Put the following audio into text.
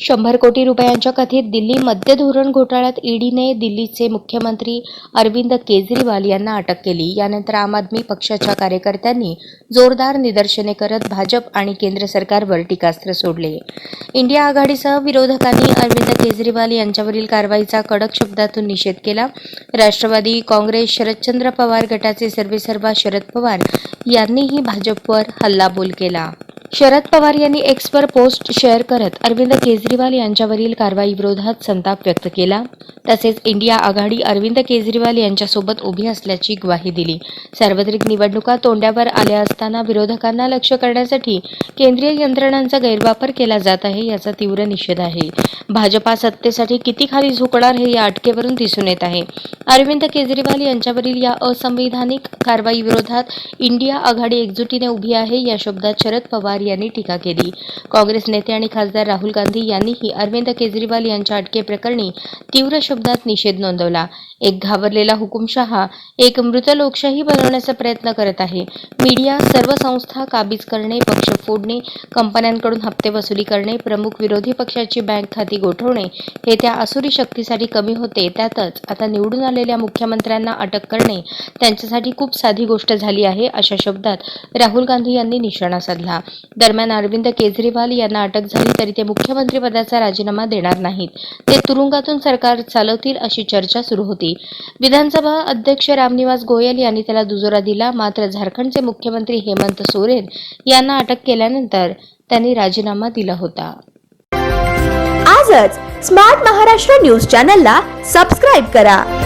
शंभर कोटी रुपयांच्या कथित दिल्ली मद्य धोरण घोटाळ्यात ईडीने दिल्लीचे मुख्यमंत्री अरविंद केजरीवाल यांना अटक केली. यानंतर आम आदमी पक्षाच्या कार्यकर्त्यांनी जोरदार निदर्शने करत भाजप आणि केंद्र सरकारवर टीकास्त्र सोडले. इंडिया आघाडीसह विरोधकांनी अरविंद केजरीवाल यांच्यावरील कारवाईचा कडक शब्दातून निषेध केला. राष्ट्रवादी काँग्रेस शरदचंद्र पवार गटाचे सर्वेसर्वा शरद पवार यांनीही भाजपवर हल्लाबोल केला. शरद पवार यांनी एक्सवर पोस्ट शेअर करत अरविंद केजरीवाल यांच्यावरील कारवाई विरोधात संताप व्यक्त केला. तसेच इंडिया आघाडी अरविंद केजरीवाल यांच्यासोबत उभी असल्याची ग्वाही दिली. सार्वत्रिक निवडणुका तोंड्यावर आल्या असताना विरोधकांना लक्ष करण्यासाठी केंद्रीय यंत्रणांचा गैरवापर केला जात आहे याचा तीव्र निषेध आहे. भाजपा सत्तेसाठी किती खाली झुकणार हे या अटकेवरून दिसून येत आहे. अरविंद केजरीवाल यांच्यावरील या असंवैधानिक कारवाई विरोधात इंडिया आघाडी एकजुटीने उभी आहे या शब्दात शरद पवार पवार यांनी टीका केली. काँग्रेस नेते आणि खासदार राहुल गांधी यांनीही अरविंद केजरीवाल यांच्या अटकेप्रकरणी तीव्र शब्दात निषेध नोंदवला. एक घाबरलेला हुकुमशहा एक मृत लोकशाही बनवण्याचा प्रयत्न करत आहे. मीडिया सर्व संस्था काबीज करणे पक्ष फोडणे कंपन्यांकडून हप्ते वसुली करणे प्रमुख विरोधी पक्षाची बँक खाती गोठवणे हे त्या असुरी शक्तीसाठी कमी होते. त्यातच आता निवडून आलेल्या मुख्यमंत्र्यांना अटक करणे त्यांच्यासाठी खूप साधी गोष्ट झाली आहे अशा शब्दात राहुल गांधी यांनी निशाणा साधला. दरम्यान अरविंद केजरीवाल यांना अटक झाली तरी ते मुख्यमंत्रीपदाचा राजीनामा देणार नाहीत. ते तुरुंगातून सरकार चालवतील अशी चर्चा सुरू होती. विधानसभा अध्यक्ष रामनिवास गोयल यांनी त्याला दुजोरा दिला. मात्र झारखंडचे मुख्यमंत्री हेमंत सोरेन यांना अटक केल्यानंतर त्यांनी राजीनामा दिला होता. आजच स्मार्ट महाराष्ट्र न्यूज चॅनलला सबस्क्राईब करा.